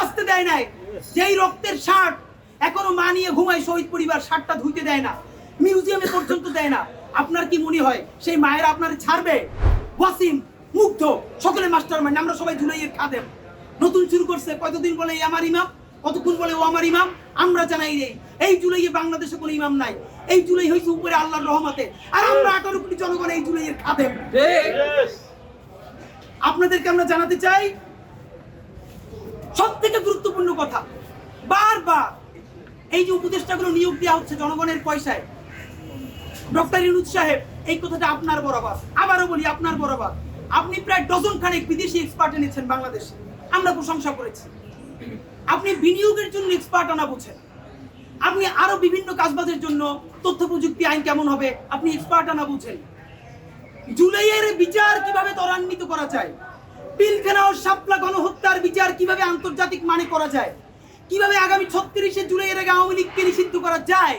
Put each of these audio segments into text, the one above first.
বাঁচতে দেয় নাই। যেই রক্তের শার্ট এখনও মা নিয়ে ঘুমায় শহীদ পরিবার শার্টটা ধুইতে দেয় না। মিউজিয়ামে পর্যন্ত দেয় না। আপনার কি মনে হয় সেই মায়েরা আপনার ছাড়বে? ওয়াসিম মুগ্ধ সকলে মাস্টার মাইন্ড আমরা সবাই জুলাইয়ের খাদেম। নতুন শুরু করছে কতদিন বলে এই আমার ইমাম? কতক্ষণ বলে ও আমার ইমাম? আমরা জানাই নেই। এই জুলাইয়ে বাংলাদেশে কোনো ইমাম নাই। এই জুলাই হয়েছে উপরে আল্লাহর রহমতে। আর আমরা আঠারো কোটি জনগণ এই জুলাইয়ের খাদেম। আপনাদেরকে আমরা জানাতে চাই সব থেকে গুরুত্বপূর্ণ কথা। বারবার এই যে উপদেষ্টাগুলো নিয়োগ দেওয়া হচ্ছে জনগণের পয়সায়, ডক্টর ইউনুস সাহেব, এই কথাটা আপনার বরাবর। আবারও বলি, আপনার বরাবর। আপনি প্রায় ডজন খানেক বিদেশি এক্সপার্ট এনেছেন বাংলাদেশে। আমরা প্রশংসা করেছি। আপনি বিনিয়োগের জন্য এক্সপার্ট আনা বুঝেন। আপনি আরও বিভিন্ন কাজবাজের জন্য তথ্য প্রযুক্তি আইন কেমন হবে, আপনি এক্সপার্ট আনা বুঝেন। জুলাইয়ের বিচার কীভাবে ত্বরান্বিত করা যায় পিলখানা ও শাপলা গণহত্যার বিচার কীভাবে আন্তর্জাতিক মানে করা যায়? কীভাবে আগামী ছত্রিশে জুলাইয়ের আগে আওয়ামী লীগকে নিষিদ্ধ করা যায়?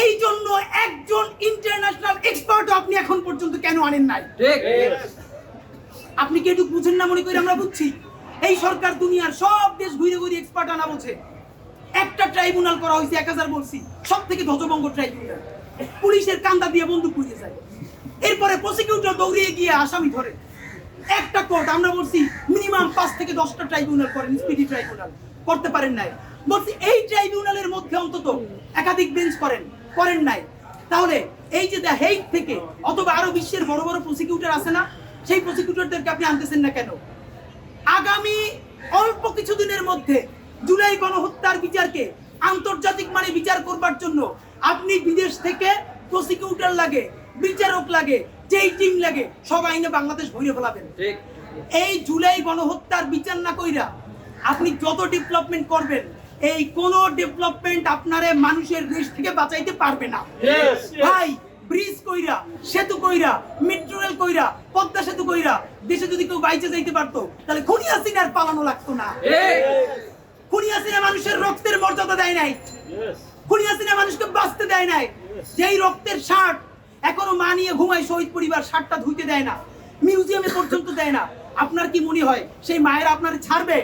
এই জন্য একজন ইন্টারন্যাশনাল এক্সপার্ট আপনি এখন পর্যন্ত কেন আনেন নাই? আপনি কি এটুকু বুঝেন না মনে করি আমরা বুঝছি? এই সরকার দুনিয়ার সব দেশ ঘুরে ঘুরে এক্সপার্ট আনা বলছে। একটা ট্রাইব্যুনাল করা হয়েছে এক হাজার বলছি। সব থেকে ধ্বজভঙ্গ ট্রাইব্যুনাল পুলিশের কান্দা দিয়ে বন্দুক পুড়িয়ে যায়। এরপরে প্রসিকিউটর দৌড়িয়ে গিয়ে আসামি ধরে। একটা কোর্ট, আমরা বলছি মিনিমাম পাঁচ থেকে দশটা ট্রাইব্যুনাল করেন, স্পিডি ট্রাইব্যুনাল। করতে পারেন নাই। বলছি এই ট্রাইব্যুনালের মধ্যে অন্তত একাধিক বেঞ্চ করেন করেন নাই। তাহলে এই যে দ্য হেইট থেকে, অথবা আরও বিশ্বের বড় বড় প্রসিকিউটর আছে না, সেই প্রসিকিউটরদেরকে আপনি আনতেছেন না কেন? আগামী অল্প কিছুদিনের মধ্যে জুলাই গণহত্যার বিচারকে আন্তর্জাতিক মানে বিচার করবার জন্য আপনি বিদেশ থেকে প্রসিকিউটর লাগে বিচারক লাগে যেই টিম লাগে সব আইনে বাংলাদেশ ভরে ফেলাবেন। এই জুলাই গণহত্যার বিচার না কইরা আপনি যত ডেভেলপমেন্ট করবেন এই কোন ডেভেলপমেন্ট আপনারে মানুষের দেশ থেকে বাঁচাইতে পারবে না। ভাই ব্রিজ কইরা সেতু কইরা মেট্রো রেল কইরা পদ্মা সেতু কইরা দেশে যদি কেউ বাইচে যাইতে পারতো তাহলে খুনি হাসিনার পালানো লাগতো না। খুনি হাসিনা মানুষের রক্তের মর্যাদা দেয় নাই। খুনি হাসিনা মানুষকে বাঁচতে দেয় নাই। যেই রক্তের শার্ট এখনও মা নিয়ে ঘুমায় শহীদ পরিবার শার্টটা ধুইতে দেয় না মিউজিয়ামে পর্যন্ত দেয় না। আপনার কি মনে হয় সেই মায়েরা আপনার ছাড়বে?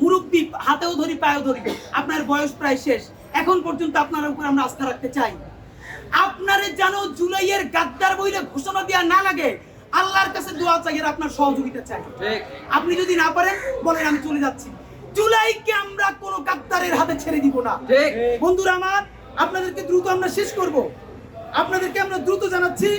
মুরব্বী হাতেও ধরি পায়েও ধরি আপনার বয়স প্রায় শেষ। এখন পর্যন্ত আপনার উপর আমরা আস্থা রাখতে চাই। আপনারে যেন জুলাইয়ের গাদ্দার বইলে ঘোষণা দেওয়া না লাগে আল্লাহর কাছে দোয়া চাই আর আপনার সহযোগিতা চাই। আপনি যদি না পারেন বলেন আমি চলে যাচ্ছি। জুলাইকে আমরা কোনো গাদ্দারের হাতে ছেড়ে দিব না। বন্ধুরা আমার আপনাদেরকে দ্রুত আমরা শেষ করব। আপনাদেরকে আমরা দ্রুত জানাচ্ছি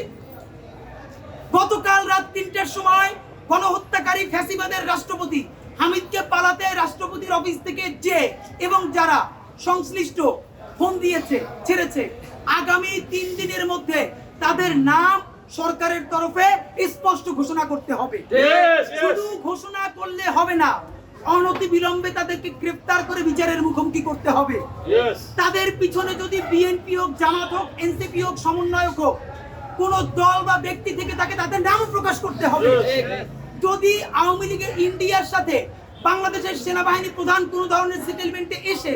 গতকাল রাত তিনটার সময় গণহত্যাকারী ফ্যাসিবাদের রাষ্ট্রপতি হামিদকে পালাতে রাষ্ট্রপতির অফিস থেকে যে এবং যারা সংশ্লিষ্ট ফোন দিয়েছে ছেড়েছে আগামী তিন দিনের মধ্যে তাদের নাম সরকারের তরফে স্পষ্ট ঘোষণা করতে হবে। শুধু ঘোষণা করলে হবে না অনতি বিলম্বে তাদেরকে গ্রেফতার করে বিচারের মুখোমুখি করতে হবে। তাদের পিছনে যদি বিএনপি হোক জামাত হোক এনসিপি হোক সমন্বয়ক হোক কোন দল বা ব্যক্তি থেকে তাকে তাদের নাম প্রকাশ করতে হবে। যদি আওয়ামী লীগের ইন্ডিয়ার সাথে বাংলাদেশের সেনাবাহিনী প্রধান কোন ধরনের সেটেলমেন্টে এসে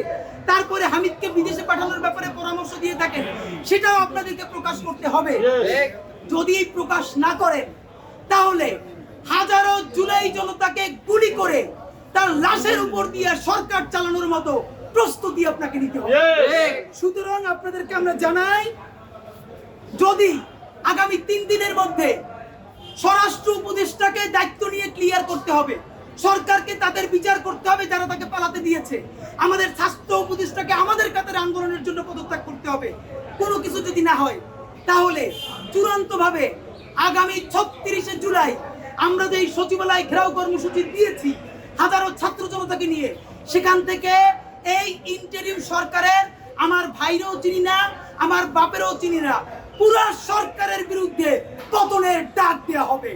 তারপরে হামিদকে বিদেশে পাঠানোর ব্যাপারে পরামর্শ দিয়ে থাকেন সেটাও আপনাদেরকে প্রকাশ করতে হবে। যদি প্রকাশ না করেন তাহলে হাজারো জুলাই জনতাকে গুলি করে তার লাশের উপর দিয়ে সরকার চালানোর মতো প্রস্তুতি আপনাকে নিতে হবে। সুতরাং আপনাদেরকে আমরা জানাই যদি আগামী তিন দিনের মধ্যে স্বরাষ্ট্র উপদেষ্টাকে দায়িত্ব নিয়ে ক্লিয়ার করতে হবে সরকারকে তাদের বিচার করতে হবে যারা তাকে পালাতে দিয়েছে আমাদের স্বাস্থ্য উপদেষ্টাকে আমাদের কাতারে আন্দোলনের জন্য পদত্যাগ করতে হবে কোনো কিছু যদি না হয় তাহলে চূড়ান্তভাবে আগামী ছত্রিশে জুলাই আমরা যে সচিবালয় ঘেরাও কর্মসূচি দিয়েছি হাজারো ছাত্র জনতাকে নিয়ে। সেখান থেকে এই ইন্টারিম সরকারের আমার ভাইরও চিনি না, আমার বাপেরও চিনি না। পুরা সরকারের বিরুদ্ধে পতনের ডাক দেওয়া হবে।